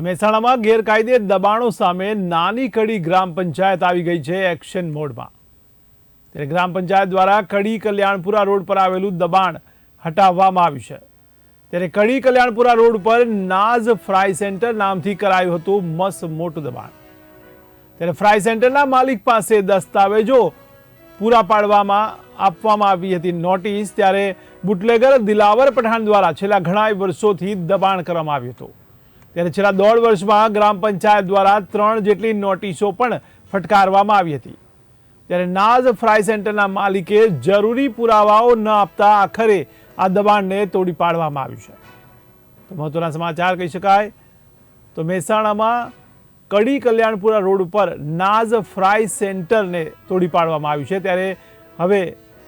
મહેસાણામાં ગેરકાયદે દબાણો સામે નાની કડી ગ્રામ પંચાયત આવી ગઈ છે એક્શન મોડમાં. ત્યારે ગ્રામ પંચાયત દ્વારા કડી કલ્યાણપુરા રોડ પર આવેલું દબાણ હટાવવામાં આવ્યું છે. ત્યારે કડી કલ્યાણપુરા રોડ પર નાઝ ફ્રાય સેન્ટર નામથી કરાયું હતું મસ્ત મોટું દબાણ. ત્યારે ફ્રાય સેન્ટરના માલિક પાસે દસ્તાવેજો પૂરા પાડવામાં આપવામાં આવી હતી નોટિસ. ત્યારે બુટલેગર દિલાવર પઠાણ દ્વારા છેલ્લા ઘણા વર્ષોથી દબાણ કરવામાં આવ્યું હતું. ત્યારે છેલ્લા દોઢ વર્ષમાં ગ્રામ પંચાયત દ્વારા ત્રણ જેટલી નોટિસો પણ ફટકારવામાં આવી હતી. ત્યારે નાઝ ફ્રાય સેન્ટરના માલિકે જરૂરી પુરાવાઓ ન આપતા આખરે આ દબાણને તોડી પાડવામાં આવ્યું છે. તો મહત્વના સમાચાર કહી શકાય તો મહેસાણામાં કડી કલ્યાણપુરા રોડ ઉપર નાઝ ફ્રાય સેન્ટરને તોડી પાડવામાં આવ્યું છે. ત્યારે હવે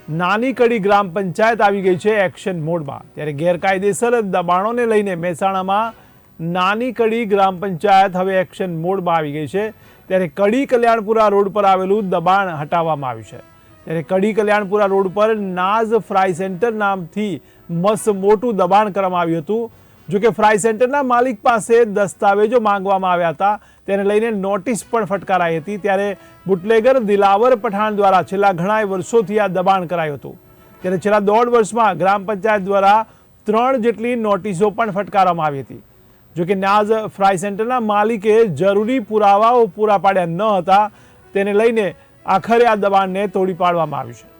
નાની કડી ગ્રામ પંચાયત આવી ગઈ છે એક્શન મોડમાં. ત્યારે ગેરકાયદેસર દબાણોને લઈને મહેસાણામાં નાની કડી ગ્રામ પંચાયત હવે એક્શન મોડમાં આવી ગઈ છે. ત્યારે કડી કલ્યાણપુરા રોડ પર આવેલું દબાણ હટાવવામાં આવ્યું છે. ત્યારે કડી કલ્યાણપુરા રોડ પર નાઝ ફ્રાય સેન્ટર નામથી મસ્ત મોટું દબાણ કરવામાં આવ્યું હતું. જોકે ફ્રાય સેન્ટરના માલિક પાસે દસ્તાવેજો માંગવામાં આવ્યા હતા. તેને લઈને નોટિસ પણ ફટકારાઈ હતી. ત્યારે બુટલેગર, દિલાવર, પઠાણ દ્વારા છેલ્લા ઘણા વર્ષોથી આ દબાણ કરાયું હતું. ત્યારે છેલ્લા દોઢ વર્ષમાં ગ્રામ પંચાયત દ્વારા ત્રણ જેટલી નોટિસો પણ ફટકારવામાં આવી હતી. જો કે નાઝ ફ્રાય સેન્ટરના માલિકે જરૂરી પુરાવાઓ પૂરા પાડ્યા ન હતા, તેને લઈને આખરે આ દબાણને તોડી પાડવામાં આવ્યું છે.